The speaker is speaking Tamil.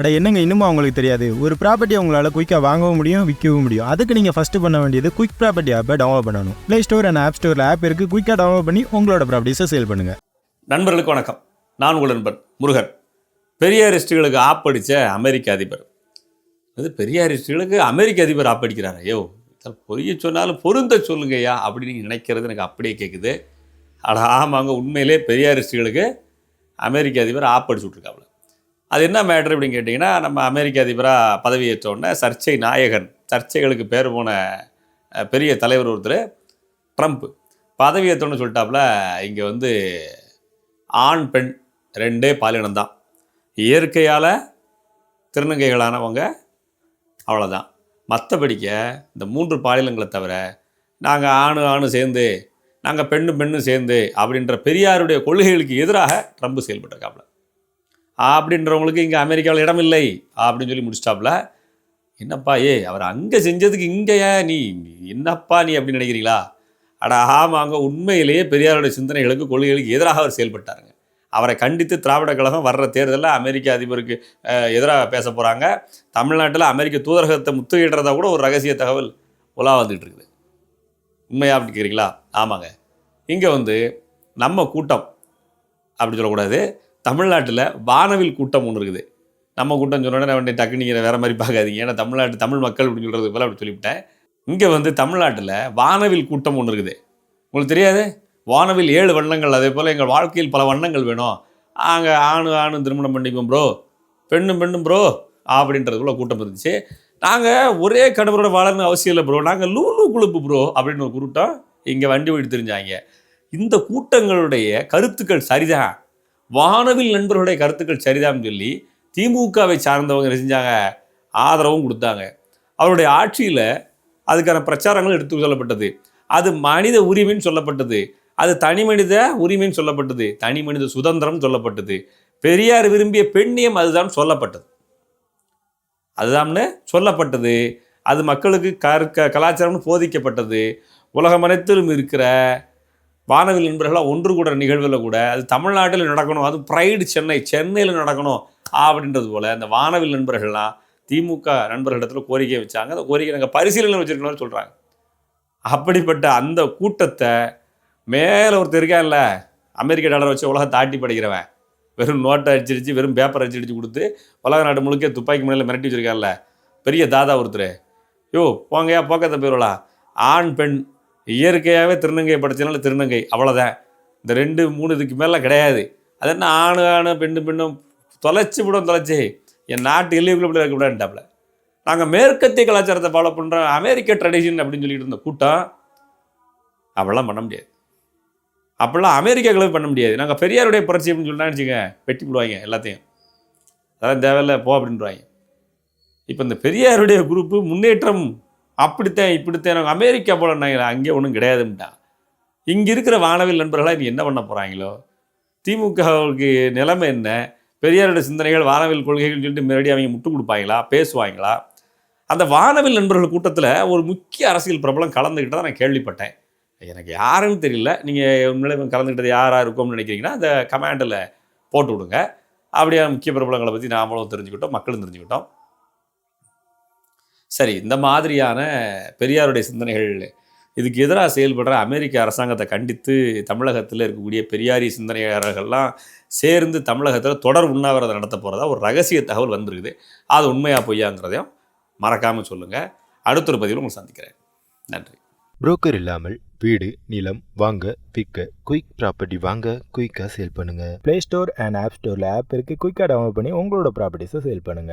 அட என்னங்க இன்னுமா அவங்களுக்கு தெரியாது? ஒரு ப்ராப்பர்ட்டி உங்களால் குயிக்காக வாங்கவும் முடியும் விற்கவும் முடியும். அதுக்கு நீங்கள் ஃபஸ்ட்டு பண்ண வேண்டியது குயிக் ப்ராப்பர்ட்டி ஆப்பை டவுன்லோட் பண்ணணும். ப்ளே ஸ்டோர் அண்ட் ஆப் ஸ்டோரில் ஆப் இருக்குது குயிக்காக டவுன்லோட் பண்ணி உங்களோட ப்ராப்பர்ட்டிஸை சேல் பண்ணுங்கள் நண்பர்களுக்கு வணக்கம். நான் உங்கள் நண்பர் முருகன். பெரியாரிஸ்டுகளுக்கு ஆப்படித்த அமெரிக்க அதிபர். அது பெரியாரிஸ்டுகளுக்கு அமெரிக்க அதிபர் ஆப்படிக்கிறார் ஐயோ பொரிய பொய்ய சொன்னாலும் பொருந்த சொல்லுங்கய்யா அப்படின்னு நினைக்கிறது எனக்கு அப்படியே கேட்குது அட ஆமாங்க உண்மையிலே பெரியாரிஸ்டுகளுக்கு அமெரிக்க அதிபர் ஆப்படிச்சு விட்ருக்காப்புல அது என்ன மேட்ரு அப்படின்னு கேட்டிங்கன்னா நம்ம அமெரிக்க அதிபராக பதவியேற்ற சர்ச்சை நாயகன் சர்ச்சைகளுக்கு பேர் போன பெரிய தலைவர் ஒருத்தர் ட்ரம்ப். பதவியேற்றோன்னு சொல்லிட்டாப்புல இங்கே வந்து ஆண் பெண் ரெண்டே பாலினம் தான் இயற்கையால் திருநங்கைகளானவங்க அவ்வளோதான் மற்றபடிக்க இந்த மூன்று பாலினங்களை தவிர நாங்கள் ஆணு ஆணு சேர்ந்து நாங்கள் பெண்ணு பெண்ணு சேர்ந்து அப்படின்ற பெரியாருடைய கொள்கைகளுக்கு எதிராக ட்ரம்ப் செயல்பட்டிருக்காப்புல. அப்படின்றவங்களுக்கு இங்கே அமெரிக்காவில் இடம் இல்லை அப்படின்னு சொல்லி முடிச்சிட்டாப்புல. என்னப்பா ஏ அவர் அங்கே செஞ்சதுக்கு இங்கே ஏன் நீ என்னப்பா நீ அப்படின்னு நினைக்கிறீங்களா? அட ஆமாங்க உண்மையிலேயே பெரியாருடைய சிந்தனைகளுக்கு கொள்கைகளுக்கு எதிராக அவர் செயல்பட்டாருங்க. அவரை கண்டித்து திராவிட கழகம் வர்ற தேர்தலில் அமெரிக்க அதிபருக்கு எதிராக பேச போகிறாங்க தமிழ்நாட்டில் அமெரிக்க தூதரகத்தை முத்துகிடுறதா கூட ஒரு ரகசிய தகவல் உலா வந்துட்டு இருக்குது. உண்மையாக அப்படி கேட்குறீங்களா ஆமாங்க. இங்கே வந்து நம்ம கூட்டம் அப்படி சொல்லக்கூடாது. தமிழ்நாட்டில் வானவில் கூட்டம் ஒன்று இருக்குது. நம்ம கூட்டம் சொன்னோடனே வந்து டக்கு நீங்கள் வேறு மாதிரி பார்க்காதீங்க. ஏன்னா தமிழ்நாட்டு தமிழ் மக்கள் அப்படின்னு சொல்கிறது போல அப்படி சொல்லிவிட்டேன். இங்கே வந்து தமிழ்நாட்டில் வானவில் கூட்டம் ஒன்று இருக்குது. உங்களுக்கு தெரியாது? வானவில் ஏழு வண்ணங்கள். அதே போல் எங்கள் வாழ்க்கையில் பல வண்ணங்கள் வேணும். அங்கே ஆணு ஆணு திருமணம் பண்ணிக்குவோம் ப்ரோ பெண்ணும் பெண்ணும் ப்ரோ அப்படின்றதுக்குள்ள கூட்டம் இருந்துச்சு. நாங்கள் ஒரே கடவுளோட வாழணும் அவசியம் இல்லை ப்ரோ நாங்கள் லூலு குழுப்பு ப்ரோ அப்படின்னு ஒரு கூட்டம் இங்கே வண்டி ஓடி தெரிஞ்சாங்க. இந்த கூட்டங்களுடைய கருத்துக்கள் சரிதான். வானவில் நண்பர்களுடைய கருத்துக்கள் சரிதான் சொல்லி திமுகவை சார்ந்தவங்க செஞ்சாங்க? ஆதரவும் கொடுத்தாங்க. அவருடைய ஆட்சியில் அதுக்கான பிரச்சாரங்கள் எடுத்து சொல்லப்பட்டது அது மனித உரிமைன்னு சொல்லப்பட்டது. அது தனி மனித உரிமைன்னு சொல்லப்பட்டது. தனி மனித சுதந்திரம் சொல்லப்பட்டது. பெரியார் விரும்பிய பெண்ணியம் அதுதான் சொல்லப்பட்டது. அதுதான்னு சொல்லப்பட்டது. அது மக்களுக்கு கற்க கலாச்சாரம்னு போதிக்கப்பட்டது. உலகம் அனைத்திலும் இருக்கிற வானவில் நண்பர்களாக ஒன்று கூட நிகழ்வில் கூட அது தமிழ்நாட்டில் நடக்கணும் அது ப்ரைடு சென்னை சென்னையில் நடக்கணும் அப்படின்றது போல் அந்த வானவில் நண்பர்கள்லாம் திமுக நண்பர்களிடத்தில் கோரிக்கை வச்சாங்க. அந்த கோரிக்கை நாங்கள் பரிசீலனை வச்சுருக்கணும்னு சொல்கிறாங்க அப்படிப்பட்ட அந்த கூட்டத்தை மேலே ஒருத்தர் இருக்கான்ல அமெரிக்க டாலர் வச்சு உலகத்தை ஆட்டி படைக்கிறவன். வெறும் நோட்டை அடிச்சிருச்சு வெறும் பேப்பர் அடிச்சு கொடுத்து உலக நாடு முழுக்க துப்பாக்கி முனையில் மிரட்டி வச்சுருக்கான்ல பெரிய தாதா ஒருத்தர். யோ போங்கயா போக்கத்தை போயிடலாம் ஆண் பெண் இயற்கையாகவே திருநங்கை படித்தனால திருநங்கை அவ்வளோதான் இந்த ரெண்டு மூணு இதுக்கு மேலே கிடையாது. அது என்ன ஆணு ஆணு பெண்ணு பெண்ணும் தொலைச்சி விடும் தொலைச்சி. என் நாட்டு எல்லைக்குள்ளே இப்படி இருக்கக்கூடாதுட்டாப்புல நாங்கள் மேற்கத்திய கலாச்சாரத்தை ஃபாலோ பண்ணுறோம் அமெரிக்க ட்ரெடிஷன் அப்படின்னு சொல்லிட்டு இருந்த கூட்டம் அப்படிலாம் பண்ண முடியாது. அப்படிலாம் அமெரிக்கா கிளம்பி பண்ண முடியாது. நாங்கள் பெரியாருடைய புரட்சி அப்படின்னு சொன்னா வச்சுங்க வெட்டி போடுவாங்க எல்லாத்தையும். அதெல்லாம் தேவையில்ல போ அப்படின்றாங்க. இப்போ இந்த பெரியாருடைய குரூப்பு முன்னேற்றம் அப்படித்தான் இப்படித்தான் அமெரிக்கா அமெரிக்கா போலன்னாங்க அங்கே ஒன்றும் கிடையாதுன்ட்டான் இங்கே இருக்கிற வானவில் நண்பர்களாக நீ என்ன பண்ண போகிறாங்களோ திமுகவுக்கு நிலைமை என்ன? பெரியாருடைய சிந்தனைகள் வானவில் கொள்கைகள் சொல்லிட்டு மறுபடியும் அவங்க முட்டு கொடுப்பாங்களா? பேசுவாங்களா? அந்த வானவில் நண்பர்கள் கூட்டத்தில் ஒரு முக்கிய அரசியல் பிரபலம் கலந்துக்கிட்டதை நான் கேள்விப்பட்டேன். எனக்கு யாருன்னு தெரியல. நீங்கள் உண்மையிலே கலந்துக்கிட்டது யாராக இருக்கும்னு நினைக்கிறீங்கன்னா அந்த கமாண்டில் போட்டு விடுங்க. அப்படியே முக்கிய பிரபலங்களை பற்றி நாமளும் தெரிஞ்சுக்கிட்டோம் மக்களும் தெரிஞ்சுக்கிட்டோம். சரி இந்த மாதிரியான பெரியாருடைய சிந்தனைகள் இதுக்கு எதிராக செயல்படுற அமெரிக்க அரசாங்கத்தை கண்டித்து தமிழகத்தில் இருக்கக்கூடிய பெரியாரி சிந்தனையாளர்கள்லாம் சேர்ந்து தமிழகத்தில் தொடர் உண்ணாவிரதம் நடத்த போகிறதா ஒரு ரகசிய தகவல் வந்திருக்குது. அது உண்மையா பொய்யாங்கிறதையும் மறக்காமல் சொல்லுங்கள் அடுத்த ஒரு பதிவில் உங்களை சந்திக்கிறேன். நன்றி. புரோக்கர் இல்லாமல் வீடு நிலம் வாங்க விற்க குயிக் ப்ராப்பர்ட்டி வாங்க குயிக்காக சேல் பண்ணுங்க. ப்ளே ஸ்டோர் அண்ட் ஆப் ஸ்டோரில் ஆப் இருக்குது குயிக்காக டவுன்லோட் பண்ணி உங்களோட ப்ராப்பர்ட்டிஸை சேல் பண்ணுங்கள்